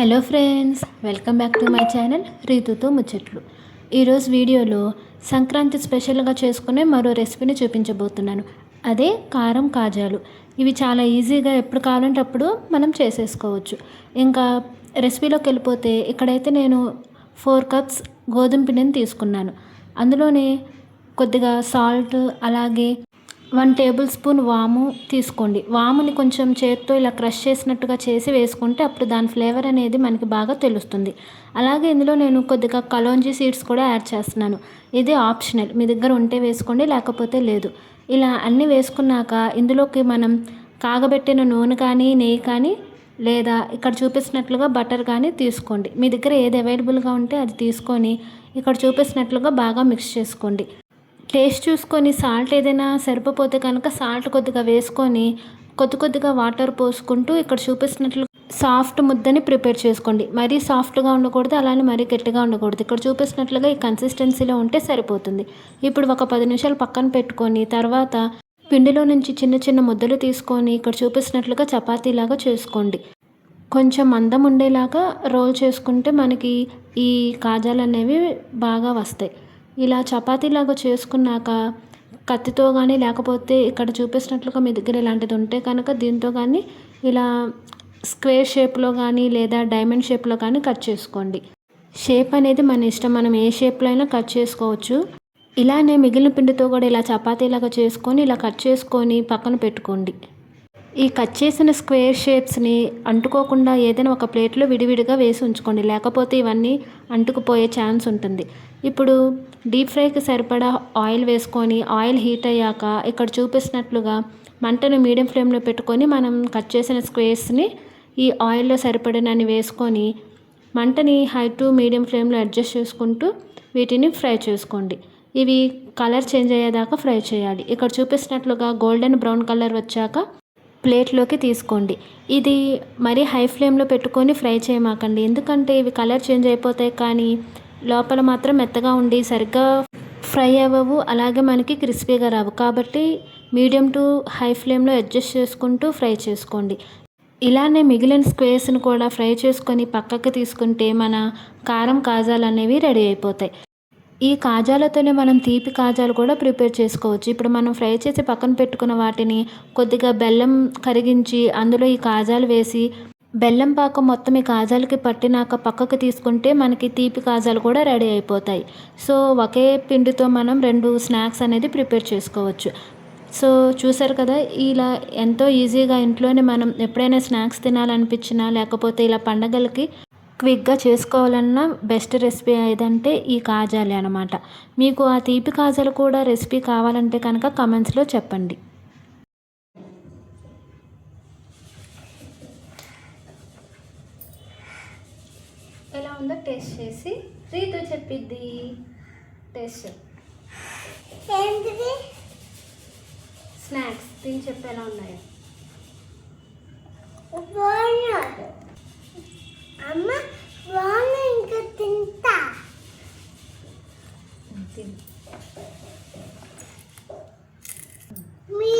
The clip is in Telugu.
Hello friends welcome back to my channel రీతుతో ముచ్చట్లు. ఈరోజు వీడియోలో సంక్రాంతి స్పెషల్గా చేసుకునే మరో రెసిపీని చూపించబోతున్నాను. అదే కారం కాజాలు. ఇవి చాలా ఈజీగా ఎప్పుడు కావాలంటే అప్పుడు మనం చేసేసుకోవచ్చు. ఇంకా రెసిపీలోకి వెళ్ళిపోతే ఇక్కడైతే నేను ఫోర్ కప్స్ గోధుమ పిండిని తీసుకున్నాను. అందులోనే కొద్దిగా సాల్ట్ అలాగే వన్ టేబుల్ స్పూన్ వాము తీసుకోండి. వాముని కొంచెం చేత్తో ఇలా క్రష్ చేసినట్టుగా చేసి వేసుకుంటే అప్పుడు దాని ఫ్లేవర్ అనేది మనకి బాగా తెలుస్తుంది. అలాగే ఇందులో నేను కొద్దిగా కలోంజీ సీడ్స్ కూడా యాడ్ చేస్తున్నాను. ఇది ఆప్షనల్. మీ దగ్గర ఉంటే వేసుకోండి లేకపోతే లేదు. ఇలా అన్నీ వేసుకున్నాక ఇందులోకి మనం కాగబెట్టిన నూనె కానీ నెయ్యి కానీ లేదా ఇక్కడ చూపిస్తున్నట్లుగా బటర్ కానీ తీసుకోండి. మీ దగ్గర ఏది అవైలబుల్గా ఉంటే అది తీసుకొని ఇక్కడ చూపిస్తున్నట్లుగా బాగా మిక్స్ చేసుకోండి. టేస్ట్ చూసుకొని సాల్ట్ ఏదైనా సరిపోతే కనుక సాల్ట్ కొద్దిగా వేసుకొని కొద్ది కొద్దిగా వాటర్ పోసుకుంటూ ఇక్కడ చూపిస్తున్నట్లు సాఫ్ట్ ముద్దని ప్రిపేర్ చేసుకోండి. మరీ సాఫ్ట్గా ఉండకూడదు అలానే మరీ గట్టిగా ఉండకూడదు. ఇక్కడ చూపిస్తున్నట్లుగా ఈ కన్సిస్టెన్సీలో ఉంటే సరిపోతుంది. ఇప్పుడు ఒక పది నిమిషాలు పక్కన పెట్టుకొని తర్వాత పిండిలో నుంచి చిన్న చిన్న ముద్దలు తీసుకొని ఇక్కడ చూపిస్తున్నట్లుగా చపాతీలాగా చేసుకోండి. కొంచెం మందం ఉండేలాగా రోల్ చేసుకుంటే మనకి ఈ కాజాలు అనేవి బాగా వస్తాయి. ఇలా చపాతీలాగా చేసుకున్నాక కత్తితో కానీ లేకపోతే ఇక్కడ చూపిస్తున్నట్లుగా మీ దగ్గర ఇలాంటిది ఉంటే కనుక దీంతో కానీ ఇలా స్క్వేర్ షేప్లో కానీ లేదా డైమండ్ షేప్లో కానీ కట్ చేసుకోండి. షేప్ అనేది మన ఇష్టం. మనం ఏ షేప్లో అయినా కట్ చేసుకోవచ్చు. ఇలానే మిగిలిన పిండితో కూడా ఇలా చపాతీలాగా చేసుకొని ఇలా కట్ చేసుకొని పక్కన పెట్టుకోండి. ఈ కట్ చేసిన స్క్వేర్ షేప్స్ని అంటుకోకుండా ఏదైనా ఒక ప్లేట్లో విడివిడిగా వేసి ఉంచుకోండి. లేకపోతే ఇవన్నీ అంటుకుపోయే ఛాన్స్ ఉంటుంది. ఇప్పుడు డీప్ ఫ్రైకి సరిపడా ఆయిల్ వేసుకొని ఆయిల్ హీట్ అయ్యాక ఇక్కడ చూపిస్తున్నట్లుగా మంటను మీడియం ఫ్లేమ్లో పెట్టుకొని మనం కట్ చేసిన స్క్వేర్స్ని ఈ ఆయిల్లో సరిపడినని వేసుకొని మంటని హై టు మీడియం ఫ్లేమ్లో అడ్జస్ట్ చేసుకుంటూ వీటిని ఫ్రై చేసుకోండి. ఇవి కలర్ చేంజ్ అయ్యేదాకా ఫ్రై చేయాలి. ఇక్కడ చూపిస్తున్నట్లుగా గోల్డెన్ బ్రౌన్ కలర్ వచ్చాక ప్లేట్లోకి తీసుకోండి. ఇది మరీ హై ఫ్లేమ్లో పెట్టుకొని ఫ్రై చేయమాకండి. ఎందుకంటే ఇవి కలర్ చేంజ్ అయిపోతాయి కానీ లోపల మాత్రం మెత్తగా ఉండి సరిగ్గా ఫ్రై అవ్వవు. అలాగే మనకి క్రిస్పీగా రావు. కాబట్టి మీడియం టు హై ఫ్లేమ్లో అడ్జస్ట్ చేసుకుంటూ ఫ్రై చేసుకోండి. ఇలానే మిగిలిన స్క్వేర్స్ని కూడా ఫ్రై చేసుకొని పక్కకి తీసుకుంటే మన కారం కాజాలు అనేవి రెడీ అయిపోతాయి. ఈ కాజాలతోనే మనం తీపి కాజాలు కూడా ప్రిపేర్ చేసుకోవచ్చు. ఇప్పుడు మనం ఫ్రై చేసి పక్కన పెట్టుకున్న వాటిని కొద్దిగా బెల్లం కరిగించి అందులో ఈ కాజాలు వేసి బెల్లం పాకం మొత్తం ఈ కాజాలకి పట్టినాక పక్కకు తీసుకుంటే మనకి తీపి కాజాలు కూడా రెడీ అయిపోతాయి. సో ఒకే పిండితో మనం రెండు స్నాక్స్ అనేది ప్రిపేర్ చేసుకోవచ్చు. సో చూసారు కదా ఇలా ఎంతో ఈజీగా ఇంట్లోనే మనం ఎప్పుడైనా స్నాక్స్ తినాలనిపించినా లేకపోతే ఇలా పండగలకి క్విక్గా చేసుకోవాలన్న బెస్ట్ రెసిపీ ఏదంటే ఈ కాజాలే అనమాట మీకు ఆ తీపి కాజాలు కూడా రెసిపీ కావాలంటే కనుక కమెంట్స్లో చెప్పండి. ఎలా ఉందో టేస్ట్ చేసి రీతు చెప్పిద్ది. టేస్ట్. ఏంటిది? స్నాక్స్. తిని చెప్పి ఎలా ఉన్నాయో? అమ్మ బాగున్నా ఇంకా తింటా. తిని. మీ